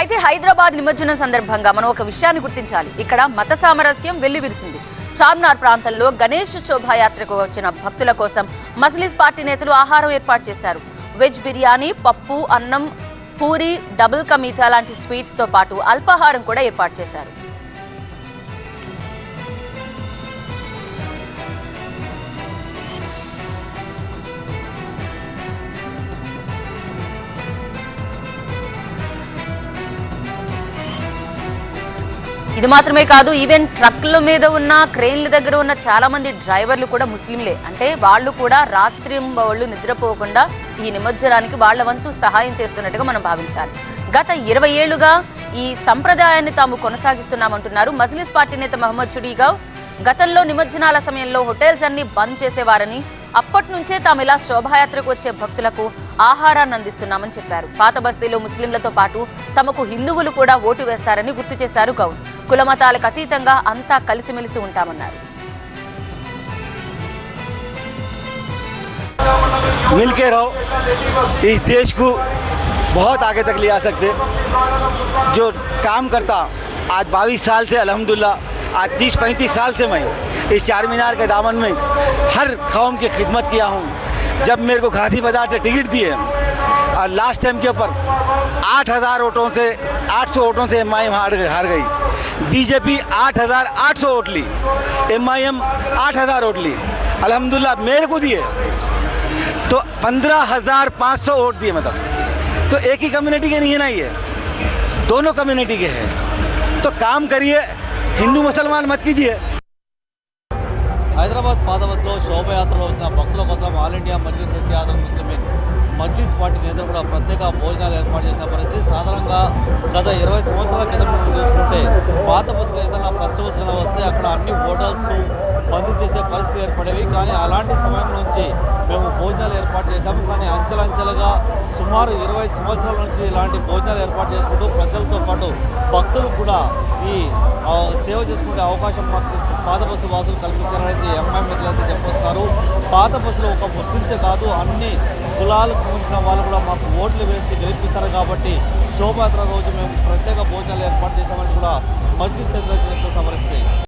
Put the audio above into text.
అయితే హైదరాబాద్ నిమజ్జనం సందర్భంగా మనం ఒక విషయాన్ని గుర్తించాలి. ఇక్కడ మత సామరస్యం వెల్లివిరిసింది. చార్మినార్ ప్రాంతంలో గణేష్ శోభాయాత్రకు వచ్చిన భక్తుల కోసం మజ్లిస్ పార్టీ నేతలు ఆహారం ఏర్పాటు చేశారు. వెజ్ బిర్యానీ పప్పు అన్నం పూరి డబుల్ కమీటా లాంటి స్వీట్స్తో పాటు అల్పాహారం కూడా ఏర్పాటు చేశారు. ఇది మాత్రమే కాదు ఈవెన్ ట్రక్ల మీద ఉన్న క్రెయిన్ల దగ్గర ఉన్న చాలా మంది డ్రైవర్లు కూడా ముస్లింలే. అంటే వాళ్ళు కూడా రాత్రి వాళ్ళు నిద్రపోకుండా ఈ నిమజ్జనానికి వాళ్ళ వంతు సహాయం చేస్తున్నట్టుగా మనం భావించాలి. గత ఇరవై ఏళ్ళుగా ఈ సంప్రదాయాన్ని తాము కొనసాగిస్తున్నామంటున్నారు మజ్లిస్ పార్టీ నేత మహమ్మద్ చుడీ గతంలో నిమజ్జనాల సమయంలో హోటల్స్ అన్ని బంద్ చేసేవారని అప్పటి నుంచే తాము ఇలా శోభాయాత్రకు వచ్చే భక్తులకు ఆహారాన్ని అందిస్తున్నామని చెప్పారు పాత బస్తీలో ముస్లింలతో పాటు తమకు హిందువులు కూడా ఓటు వేస్తారని గుర్తు చేశారు గౌస్ కులమతాలకు అతీతంగా అంతా కలిసిమెలిసి ఉంటామన్నారు मिल के रहो इस देश को बहुत आगे तक ले आ सकते जो काम करता आज बाईस साल से अल्हम्दुलिल्लाह आज तीस पैंतीस साल से मैं इस चार मीनार के दामन में हर कौम की खिदमत किया हूँ। जब मेरे को घासी बाज़ार से टिकट दिए और लास्ट टाइम के ऊपर आठ हज़ार वोटों से, आठ सौ वोटों से एम आई एम हार हार गई। बीजेपी आठ हज़ार आठ सौ वोट ली एम आई एम आठ हज़ार वोट ली। अल्हम्दुलिल्लाह मेरे को दिए। तो पंद्रह हज़ार पाँच सौ वोट दिए मतलब। तो एक ही कम्युनिटी के नहीं है ना ये? दोनों कम्युनिटी के हैं। तो काम करिए, हिंदू मुसलमान मत कीजिए। హైదరాబాద్ పాత బస్సులో శోభయాత్రలో వచ్చిన భక్తుల కోసం all India Majlis Ittehadul Muslimeen Majlis party నేతలు కూడా ప్రత్యేక భోజనాలు ఏర్పాటు చేసిన పరిస్థితి సాధారణంగా గత ఇరవై సంవత్సరాల క్రితం మనం చూసుకుంటే పాత బస్సులు ఏదైనా ఫెస్టివల్స్ కన్నా వస్తే అక్కడ అన్ని హోటల్స్ బంద్ చేసే పరిస్థితులు ఏర్పడేవి. కానీ అలాంటి సమయం నుంచి మేము భోజనాలు ఏర్పాటు చేశాము. కానీ అంచెలంచెలుగా సుమారు ఇరవై సంవత్సరాల నుంచి ఇలాంటి భోజనాలు ఏర్పాటు చేసుకుంటూ ప్రజలతో పాటు భక్తులు కూడా ఈ సేవ చేసుకునే అవకాశం మాకు పాత బస్సు వాసులు కల్పించారనేసి ఎంఐ మిత్రులైతే చెప్పొస్తారు. పాత బస్సులో ఒక ముస్లింసే కాదు అన్ని కులాలకు సంబంధించిన వాళ్ళు కూడా మాకు ఓట్లు వేసి గెలిపిస్తారు కాబట్టి శోభయాత్ర రోజు మేము ప్రత్యేక భోజనాలు ఏర్పాటు చేశామని కూడా మస్జిద్ చెందిన పరిస్థితి.